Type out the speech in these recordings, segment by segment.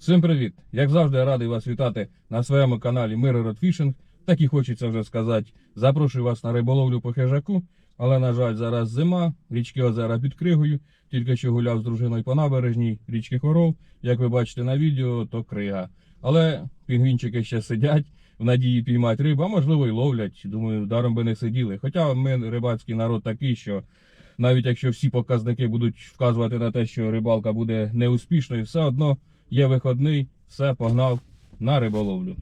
Всім привіт! Як завжди, я радий вас вітати на своєму каналі Mirror Fishing. Так і хочеться вже сказати. Запрошую вас на риболовлю по хижаку, але, на жаль, зараз зима, річки озера під кригою. Тільки що гуляв з дружиною по набережній річки Хоров. Як ви бачите на відео, то крига. Але пінгвінчики ще сидять в надії піймати рибу, а можливо й ловлять. Думаю, даром би не сиділи. Хоча ми рибацький народ такий, що навіть якщо всі показники будуть вказувати на те, що рибалка буде неуспішною, все одно є виходний, все погнав на риболовлю.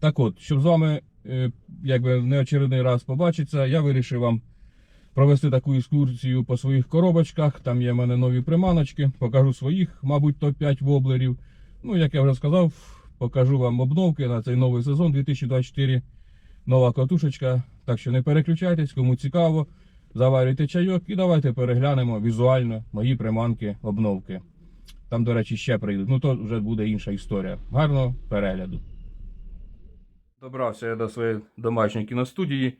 Так от, щоб з вами е, якби в неочередний раз побачитися, я вирішив вам провести таку екскурсію по своїх коробочках. Там є в мене нові приманочки, покажу своїх, мабуть, топ-5 воблерів. Ну, як я вже сказав, покажу вам обновки на цей новий сезон 2024. Нова катушечка. Так що не переключайтесь, кому цікаво. Заварюйте чайок і давайте переглянемо візуально мої приманки обновки. Там, до речі, ще прийдуть. Ну то вже буде інша історія. Гарного перегляду. Добрався я до своєї домашньої кіностудії.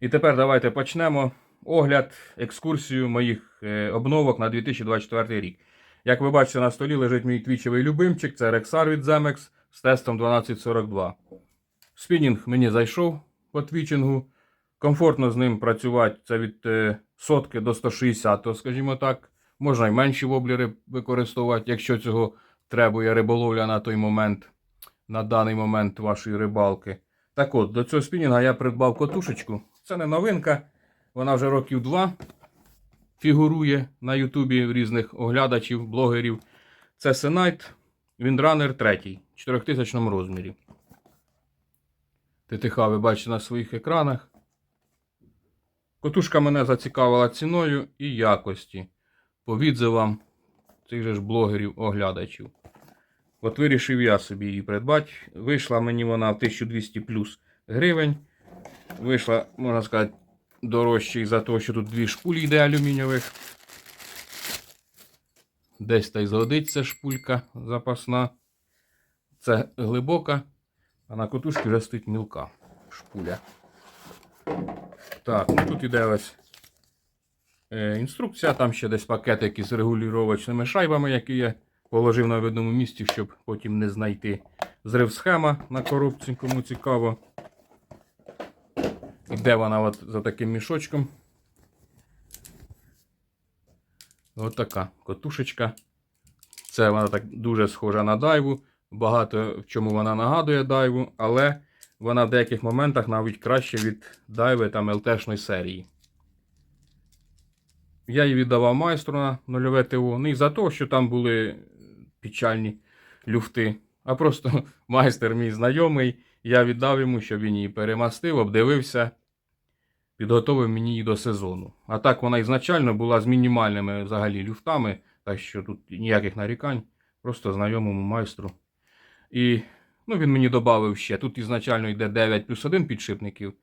І тепер давайте почнемо огляд, екскурсію моїх е, обновок на 2024 рік. Як ви бачите, на столі лежить мій твічевий любимчик, це Rexar від Zemex з тестом 1242. Спінінг мені зайшов по твічингу. Комфортно з ним працювати це від е, сотки до 160, скажімо так. Можна й менші воблери використовувати, якщо цього требує риболовля на той момент, на даний момент вашої рибалки. Так от, до цього спінінга я придбав котушечку. Це не новинка, вона вже років два фігурує на Ютубі різних оглядачів, блогерів. Це Senite Windrunner 3 в 4000 розмірі. ТТХ ви бачите на своїх екранах. Котушка мене зацікавила ціною і якості по відзивам цих же ж блогерів-оглядачів. От вирішив я собі її придбати. Вийшла мені вона в 1200 плюс гривень. Вийшла, можна сказати, дорожче із-за того, що тут дві шпулі йде алюмінієвих. Десь та й згодиться шпулька запасна. Це глибока, а на котушці вже стоїть мілка шпуля. Так, ну тут іде ось інструкція, там ще десь пакетики з регулювачними шайбами, які я положив на видному місці, щоб потім не знайти. Зрив схема на коробці, кому цікаво. Іде вона от за таким мішочком. Ось така котушечка. Це вона так дуже схожа на дайву. Багато в чому вона нагадує дайву, але вона в деяких моментах навіть краще від дайви там ЛТшної серії. Я її віддавав майстру на нульове ТО. Не за те, що там були печальні люфти, а просто майстер мій знайомий. Я віддав йому, щоб він її перемастив, обдивився, підготовив мені її до сезону. А так вона ізначально була з мінімальними взагалі люфтами, так що тут ніяких нарікань, просто знайомому майстру. І ну, він мені додав ще. Тут ізначально йде 9 плюс 1 підшипників.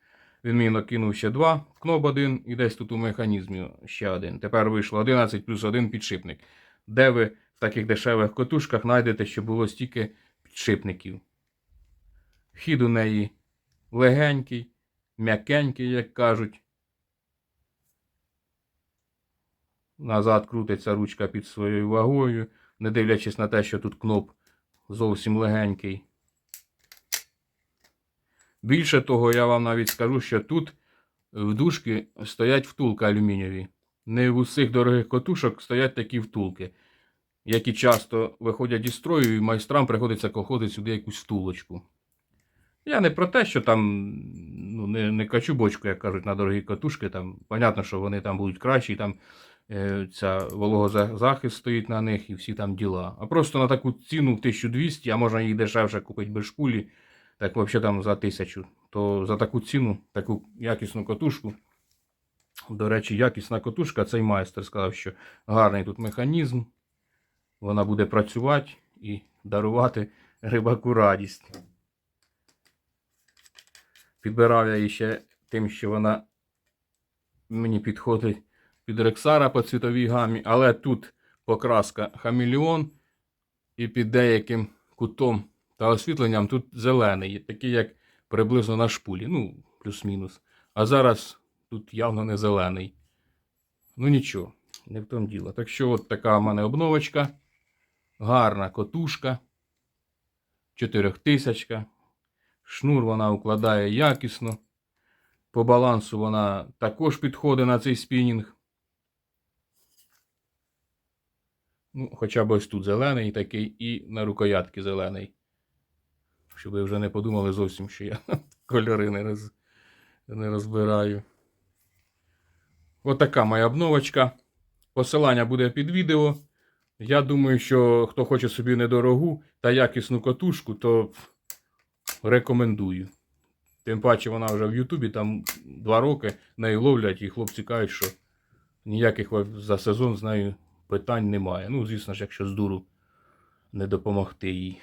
Він мені накинув ще 2, кноп 1 і десь тут у механізмі ще один. Тепер вийшло 11 плюс 1 підшипник. Де ви в таких дешевих котушках знайдете, що було стільки підшипників. Хід у неї легенький, м'якенький, як кажуть. Назад крутиться ручка під своєю вагою, не дивлячись на те, що тут кноп зовсім легенький. Більше того, я вам навіть скажу, що тут в дужки стоять втулки алюмінієві. Не в усіх дорогих котушок стоять такі втулки, які часто виходять із строю, і майстрам приходиться коходити сюди якусь втулочку. Я не про те, що там ну, не, не качу бочку, як кажуть, на дорогі катушки. Там, понятно, що вони там будуть кращі, там е, ця вологозахист стоїть на них і всі там діла. А просто на таку ціну 1200, а можна їх дешевше купити без шпулі, так взагалі там за 1000, то за таку ціну, таку якісну катушку. До речі, якісна котушка, цей майстер сказав, що гарний тут механізм. Вона буде працювати і дарувати рибаку радість. Підбирав я її ще тим, що вона мені підходить під Рексара по цвітовій гамі, але тут покраска хамелеон і під деяким кутом та освітленням тут зелений, такий як приблизно на шпулі, ну, плюс-мінус. А зараз тут явно не зелений. Ну нічого, не в тому діло. Так що от така в мене обновочка. Гарна котушка. 4000. Шнур вона укладає якісно. По балансу вона також підходить на цей спінінг. Ну, хоча б ось тут зелений такий і на рукоятки зелений. Щоб ви вже не подумали зовсім, що я кольори не, роз... не розбираю. Отака моя обновочка. Посилання буде під відео. Я думаю, що хто хоче собі недорогу та якісну катушку, то рекомендую. Тим паче вона вже в Ютубі там два роки нею ловлять, і хлопці кажуть, що ніяких за сезон з нею питань немає. Ну, звісно ж, якщо з дуру не допомогти їй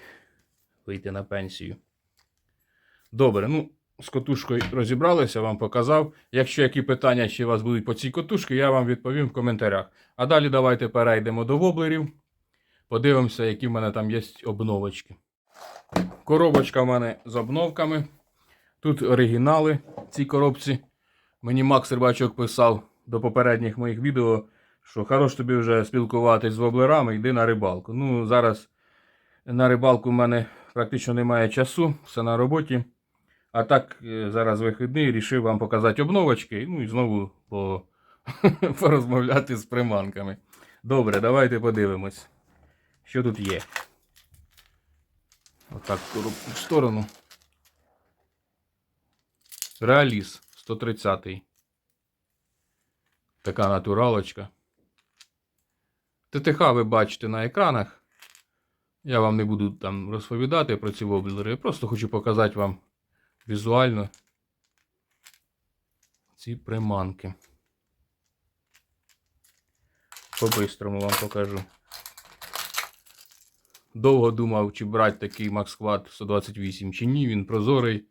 вийти на пенсію. Добре, ну, з котушкою розібралися, вам показав. Якщо які питання ще у вас будуть по цій котушці, я вам відповім в коментарях. А далі давайте перейдемо до воблерів. Подивимося, які в мене там є обновочки. Коробочка в мене з обновками. Тут оригінали в цій коробці. Мені Макс Рибачок писав до попередніх моїх відео, що хорош тобі вже спілкуватись з воблерами, йди на рибалку. Ну, зараз на рибалку в мене практично немає часу, все на роботі. А так, е, зараз вихідний, рішив вам показати обновочки, ну і знову по... порозмовляти з приманками. Добре, давайте подивимось, що тут є. Отак коробку в сторону. Реаліс 130. Така натуралочка. ТТХ ви бачите на екранах. Я вам не буду там розповідати про ці воблери. Я просто хочу показати вам візуально ці приманки. По-бистрому вам покажу. Довго думав, чи брати такий Maxquad 128 чи ні. Він прозорий.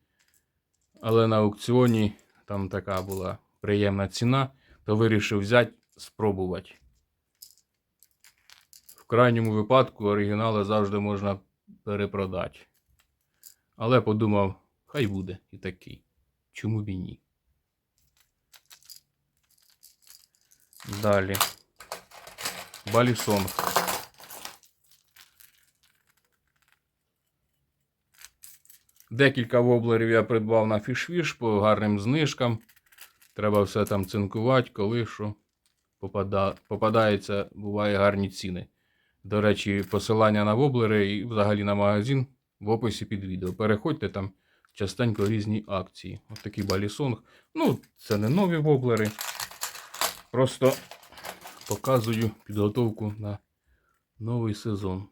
Але на аукціоні там така була приємна ціна, то вирішив взяти, спробувати. В крайньому випадку оригінали завжди можна перепродати. Але подумав, хай буде і такий. Чому б і ні? Далі. Балісонг. Декілька воблерів я придбав на фішвіш по гарним знижкам. Треба все там цинкувати, коли що попада... попадається, буває гарні ціни. До речі, посилання на воблери і взагалі на магазин в описі під відео. Переходьте там частенько різні акції. Ось такий балісонг. Ну, це не нові воблери. Просто показую підготовку на новий сезон.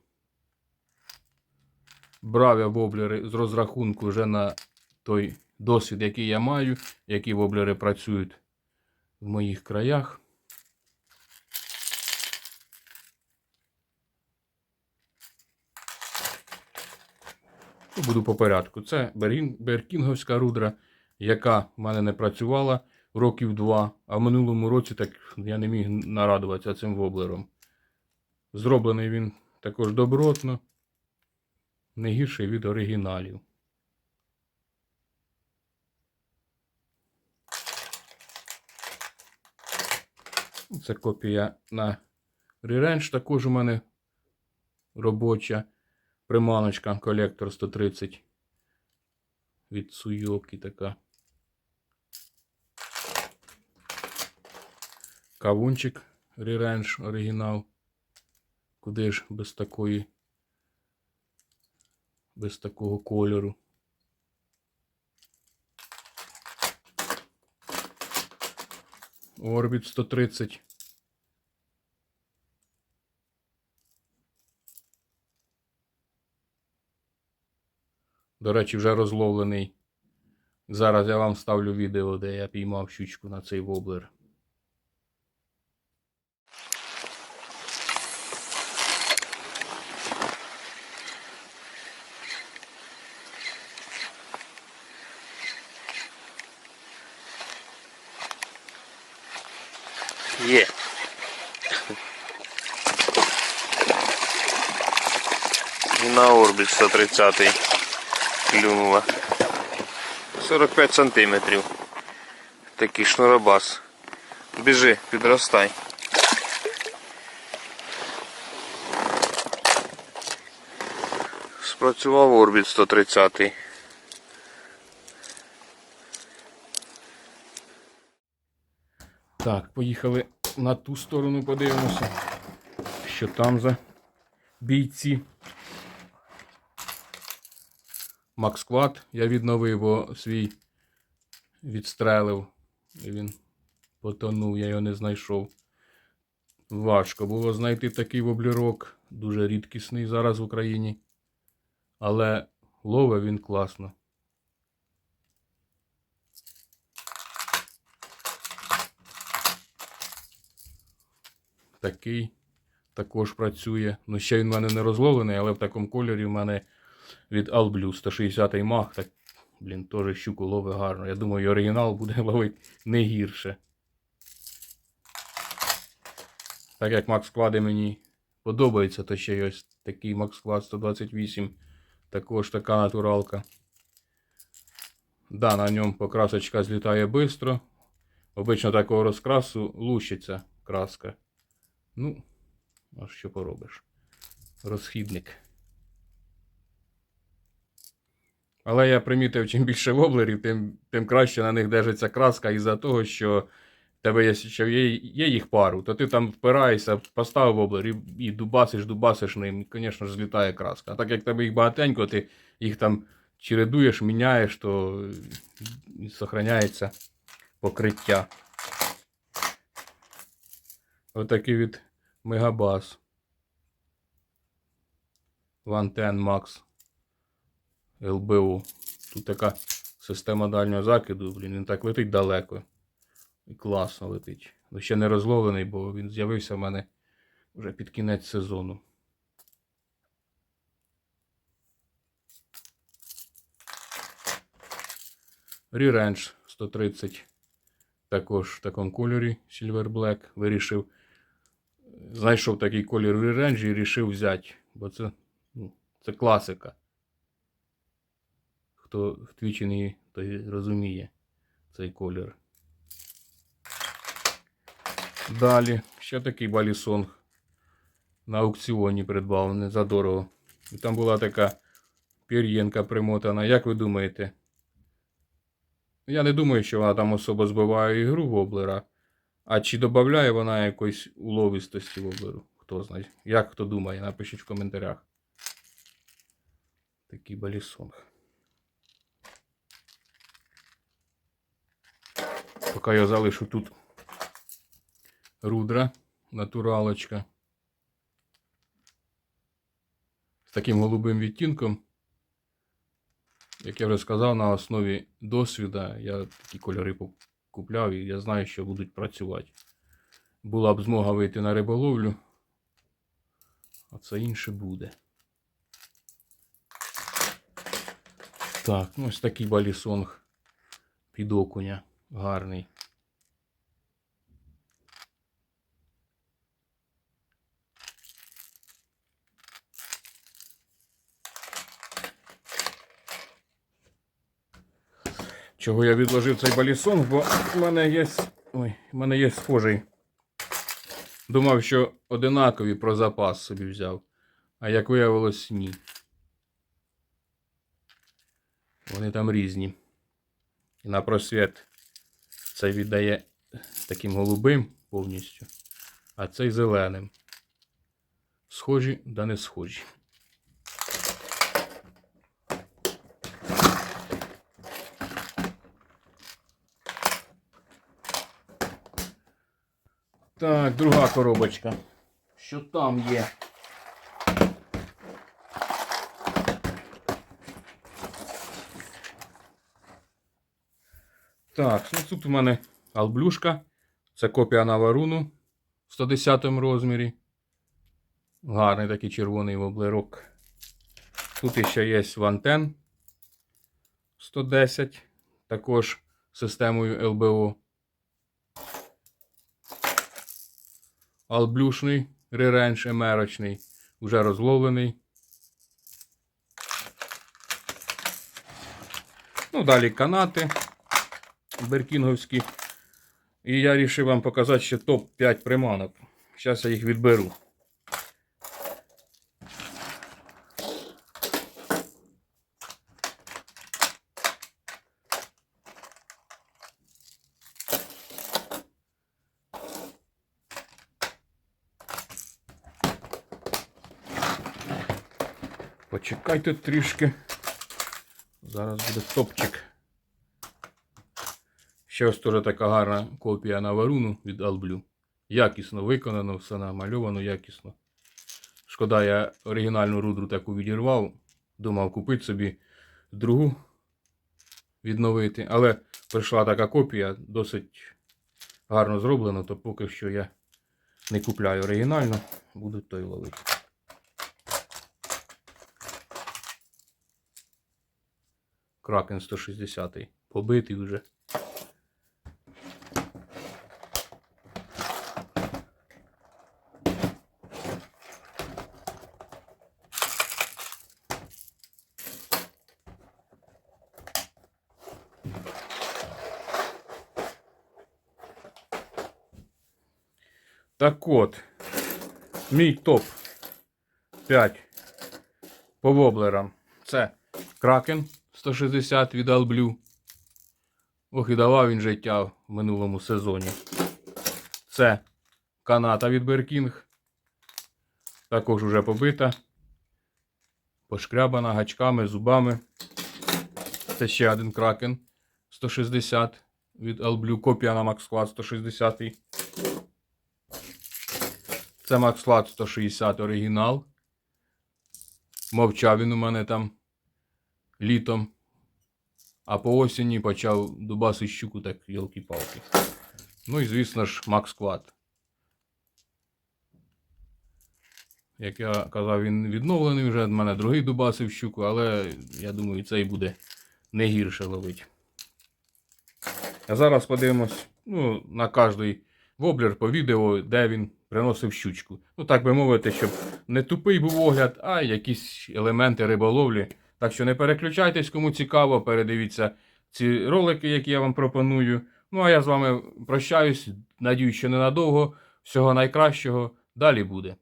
Брав я воблери з розрахунку вже на той досвід, який я маю, які воблери працюють в моїх краях. Буду по порядку. Це Беркінговська рудра, яка в мене не працювала років два, а в минулому році так я не міг нарадуватися цим воблером. Зроблений він також добротно, не гірший від оригіналів. Це копія на Реренж, також у мене робоча приманочка колектор 130 від Суйоки така. Кавунчик Реренж оригінал. Куди ж без такої, без такого кольору. Орбіт 130. До речі, вже розловлений. Зараз я вам ставлю відео, де я піймав щучку на цей воблер. Є. І на орбіт 130 клюнула. 45 сантиметрів. Такий шнуробас. Біжи, підростай. Спрацював орбіт 130. Так, поїхали на ту сторону, подивимося, що там за бійці. Максквад я відновив, бо свій відстрелив. І він потонув, я його не знайшов. Важко було знайти такий воблерок, дуже рідкісний зараз в Україні. Але лове він класно. Такий також працює. Ну, ще він в мене не розловлений, але в такому кольорі в мене від Alblue 160 мах. Так, блін, теж щуку ловить гарно. Я думаю, оригінал буде ловити не гірше. Так як Max склади мені подобається, то ще є ось такий Max склад 128. Також така натуралка. Да, на ньому покрасочка злітає швидко. Обично такого розкрасу лущиться краска. Ну, а що поробиш? Розхідник. Але я примітив, чим більше воблерів, тим, тим краще на них держиться краска із-за того, що в тебе є, що є, є їх пару, то ти там впираєшся, поставив воблер і, і дубасиш, дубасиш ним, і, звісно ж, злітає краска. А так як в тебе їх багатенько, ти їх там чередуєш, міняєш, то зберігається покриття. Отакий від Мегабас. Вантен Max ЛБУ. Тут така система дальнього закиду, блін, він так летить далеко. І класно летить. Ну, ще не розловлений, бо він з'явився в мене вже під кінець сезону. Ріренж 130. Також в такому кольорі Silver Black. Вирішив. Знайшов такий колір в реренжі і вирішив взяти. Бо це, ну, це класика. Хто втвічений, той розуміє цей колір. Далі ще такий балісонг на аукціоні придбав не задорого. І там була така пір'єнка примотана. Як ви думаєте? Я не думаю, що вона там особо збиває ігру воблера. А чи додає вона якоїсь уловистості воблеру? Хто знає. Як хто думає, напишіть в коментарях. Такий балісонг. Поки я залишу тут рудра, натуралочка. З таким голубим відтінком. Як я вже сказав, на основі досвіда я такі кольори купляв і я знаю, що будуть працювати. Була б змога вийти на риболовлю, а це інше буде. Так, ну ось такий балісонг під окуня. Гарний. Чого я відложив цей балісон, бо в мене є. Ой, в мене є схожий. Думав, що одинакові про запас собі взяв. А як виявилось, ні. Вони там різні. На просвіт цей віддає таким голубим повністю, а цей зеленим. Схожі, да не схожі. Так, друга коробочка. Що там є? Так, ну тут у мене алблюшка. Це копія Наваруну в 110 розмірі. Гарний такий червоний воблерок. Тут ще є вантен 110, також системою ЛБО. Алблюшний реренж емерочний, вже розловлений. Ну, далі канати беркінговські. І я вирішив вам показати ще топ-5 приманок. Зараз я їх відберу. Почекайте трішки. Зараз буде топчик. Ще ось теж така гарна копія на варуну від Alblue. Якісно виконано, все намальовано якісно. Шкода, я оригінальну рудру таку відірвав. Думав купити собі другу відновити. Але прийшла така копія, досить гарно зроблена, то поки що я не купляю оригінальну, буду той ловити. Кракен 160 побитий вже. Так от, мій топ 5 по воблерам. Це Кракен 160 від Alblue. Ох, і давав він життя в минулому сезоні. Це каната від Беркінг. Також уже побита. Пошкрябана гачками, зубами. Це ще один кракен 160 від Alblue. Копія на Squad 160. Це Flat 160 оригінал. Мовчав він у мене там літом. А по осені почав дубаси щуку, так йолки-палки. Ну і звісно ж, Quad. Як я казав, він відновлений вже. в мене другий дубасив щуку, але я думаю, цей буде не гірше ловить. А зараз подивимось ну, на кожний воблер по відео, де він приносив щучку. Ну, так би мовити, щоб не тупий був огляд, а якісь елементи риболовлі. Так що не переключайтесь, кому цікаво, передивіться ці ролики, які я вам пропоную. Ну а я з вами прощаюсь. Надіюсь, що ненадовго. Всього найкращого. Далі буде.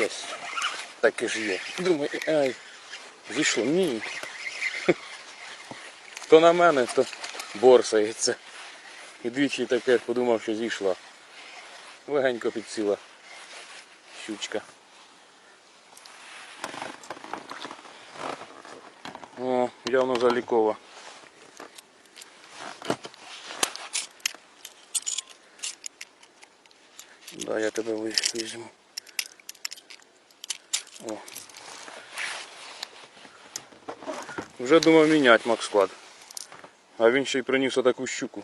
Єс. Так і ж є. Думаю, ай, зійшло. Ні. То на мене, то борсається. І двічі таке подумав, що зійшла. Легенько підсіла щучка. О, явно залікова. Да, я тебе ви- Вже думав міняти Максклад. А він ще й приніс отаку щуку.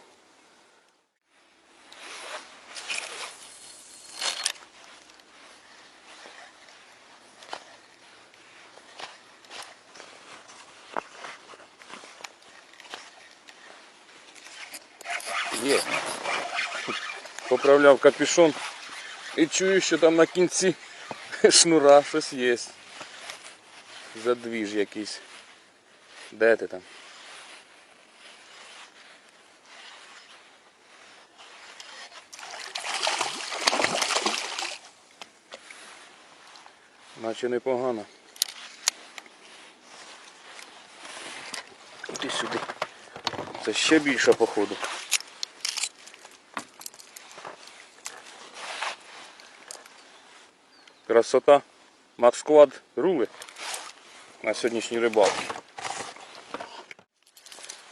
Є. Поправляв капюшон і чую, що там на кінці шнура щось є. Задвіж якийсь. Де ти там? Наче непогано. Іди сюди. Це ще більше походу. Красота. Максквад рули на сьогоднішній рибалці.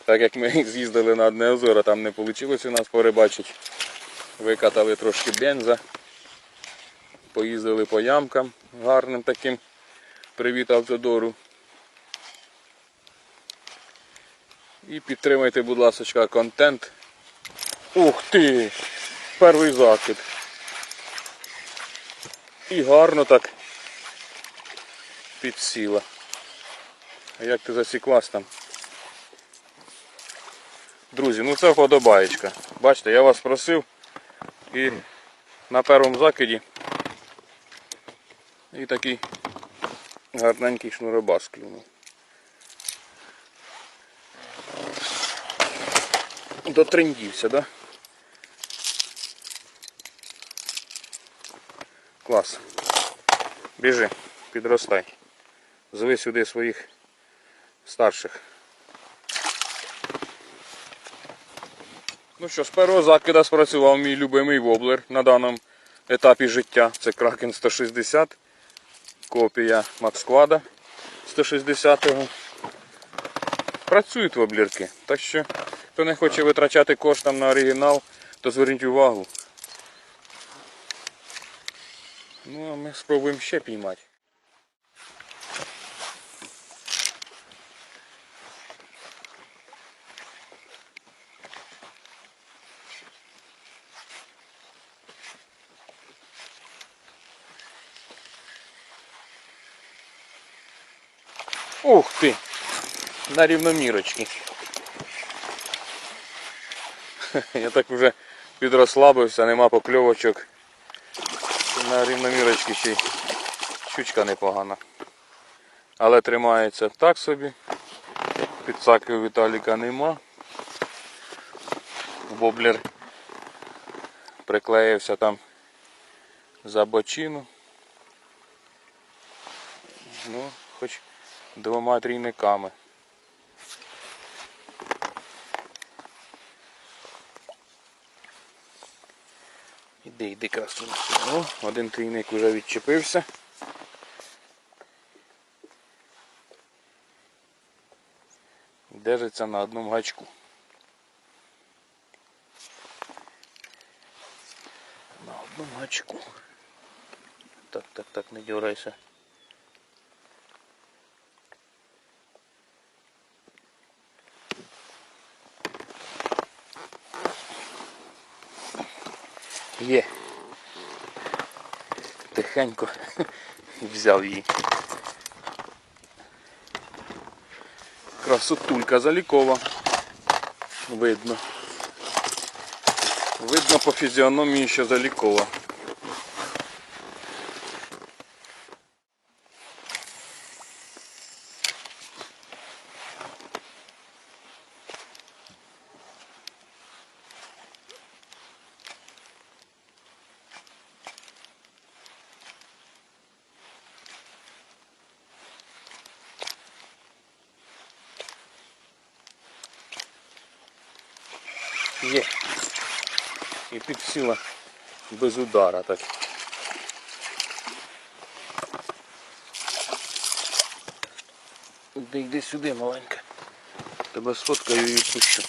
Так як ми з'їздили на одне озеро, там не вийшло у нас порибачити. Викатали трошки бенза. Поїздили по ямкам гарним таким. Привіт автодору. І підтримайте, будь ласка, контент. Ух ти! Перший закид. І гарно так підсіла. А як ти засіклась там? Друзі, ну це вподобаєчка. Бачите, я вас просив і на першому закиді і такий гарненький шнуробас клюнув. дотрендівся, да? Клас. Біжи, підростай. Зови сюди своїх старших. Ну що, з першого закида спрацював мій любимий воблер на даному етапі життя. Це Кракен 160, копія Максквада 160-го. Працюють воблірки. Так що, хто не хоче витрачати коштом на оригінал, то зверніть увагу. Ну, а ми спробуємо ще піймати. Ух ти! На рівномірочки. Я так вже підрослабився, нема покльовочок. На рівномірочки ще й щучка непогана. Але тримається так собі. Підсаки у Віталіка нема. Воблер приклеївся там за бочину. Ну, хоч двома трійниками. Іди, іди красиво. О, один трійник вже відчепився. Держиться на одному гачку. На одному гачку. Так, так, так, не дергайся. Є. Тихенько взяв її. Красотулька залікова. Видно. Видно по фізіономії, що залікова. Є. І підсіла без удара так. Іди, йди сюди, маленька. Тебе сфоткаю і пущу.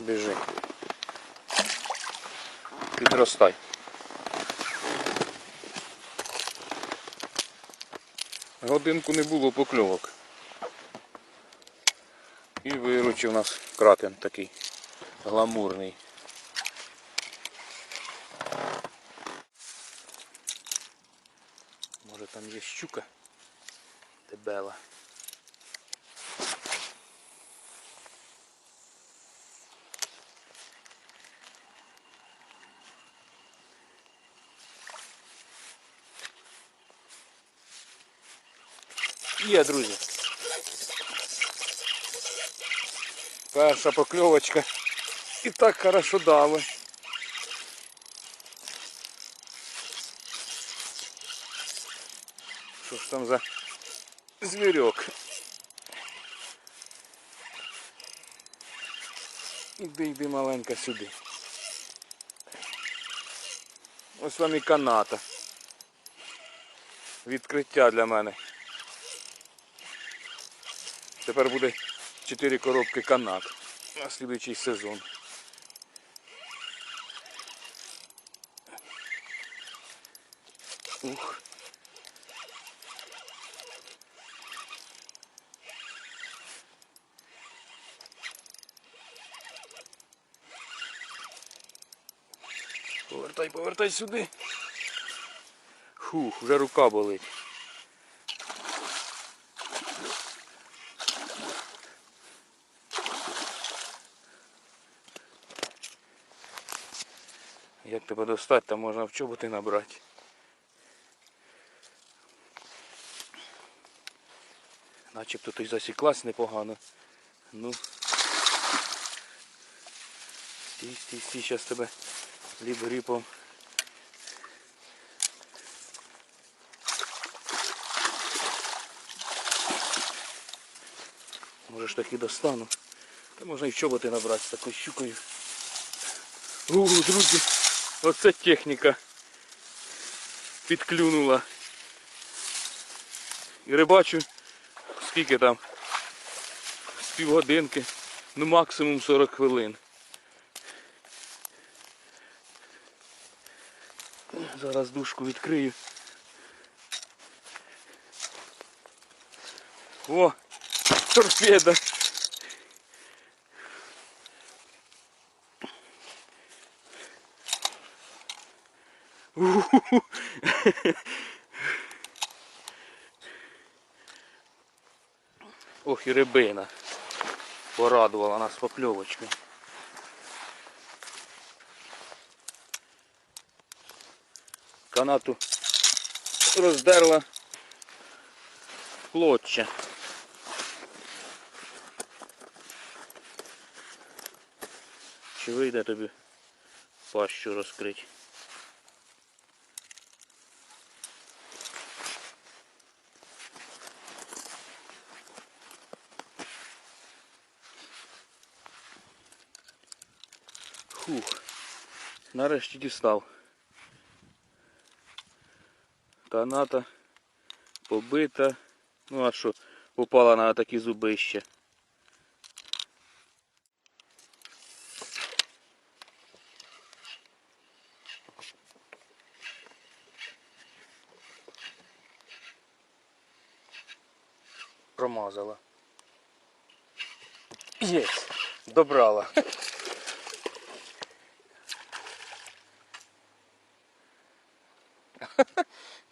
Біжи. Підростай. Годинку не було покльовок. І виручив нас кратен такий гламурний. Може там є щука дебела. Є, друзі. Перша покльовочка. І так хорошо дали. Що ж там за звірок? Іди, йди маленька сюди. Ось вам і каната. Відкриття для мене. Тепер буде 4 коробки канат на слідуючий сезон. Ух. Повертай, повертай сюди. Фух, вже рука болить. тебе достати, там можна в чоботи набрати. Начебто тут і засіклась непогано. Ну стій, стій, стій, зараз тебе ліп грипом. Може ж таки достану. Та можна і в чоботи набрати з такою щукою. Ру, друзі оце техніка підклюнула. І рибачу, скільки там? З півгодинки, ну максимум 40 хвилин. Зараз дужку відкрию. О! Торпеда! Ох і рибина. Порадувала нас покльовочкою. Канату роздерла клоччя. Чи вийде тобі пащу розкрити? Фух. Нарешті дістав. Каната побита. Ну а що, попала на такі зубища. Промазала. Єсть, добрала.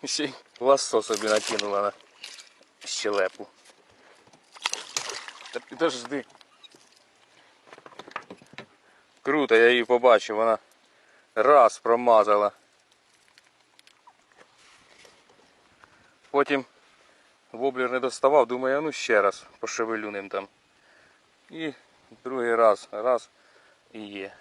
Ще й лассо собі накинула на щелепу. Та підожди. Круто, я її побачив, вона раз промазала. Потім воблер не доставав, думаю, ну ще раз пошевелю ним там. І другий раз, раз і є.